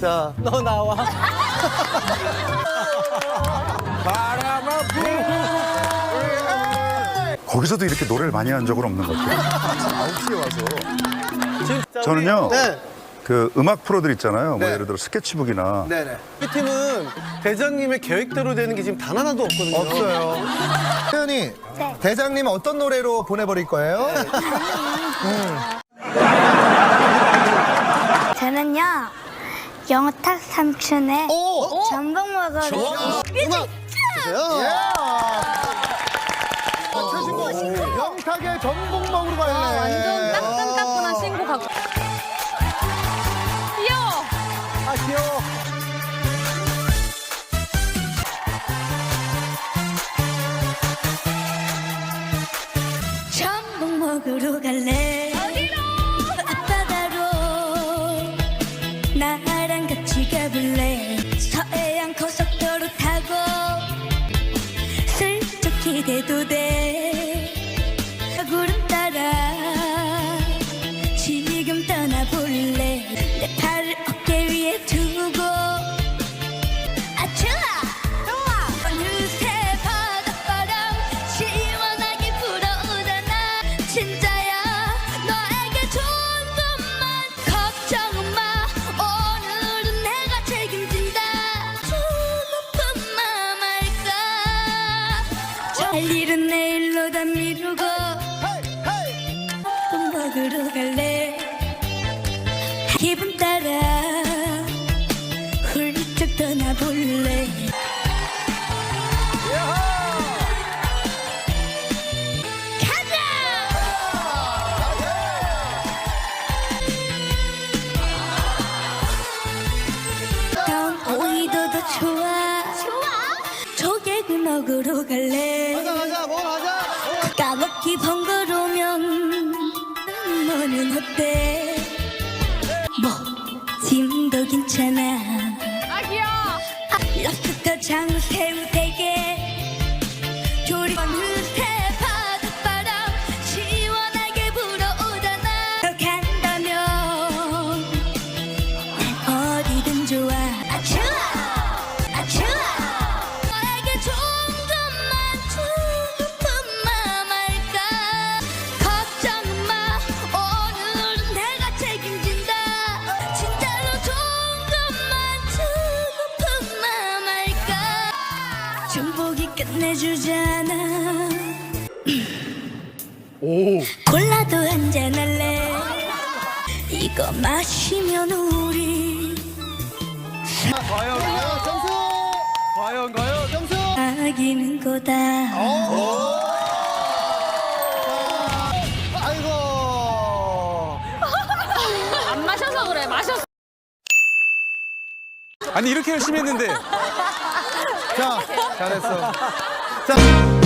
자, 너 나와. 거기서도 이렇게 노래를 많이 한 적은 없는 것 같아요. 9시에 와서. 저는요, 네. 그 음악 프로들 있잖아요. 뭐 네. 예를 들어 스케치북이나. 네네. 우리 팀은 대장님의 계획대로 되는 게 지금 단 하나도 없거든요. 없어요. 태연이, 네. 대장님 어떤 노래로 보내버릴 거예요? 저는요 영탁 삼촌의 오! 전복 먹으러 음악 주세요. 예. 최신곡 영탁의 전복 먹으러 갈래. 아, 완전 따끈따끈한 신곡 갖고. 귀여워. 아 귀여워. 전복 먹으러 갈래 앞바다로 나 랑 같이 가볼래? 서해안 고속도로 타고 슬쩍 기대도 돼 할 일은 내일로 다 미루고 밥 먹으러 갈래? 기분 먹으러 갈래 가자, 뭐 가자. 까먹기 번거로우면 너는 어때 뭐 짐도 괜찮아 아, 귀여워. 랍스터 장새우 대 내주잖아 콜라도 한잔 할래 이거 마시면 우리 과연, 과연, 점수! 과연, 과연, 점수! 사귀는 거다 아이고. 안 마셔서 그래. 마셨어. 아니 이렇게 열심히 했는데 자, 잘했어. 자,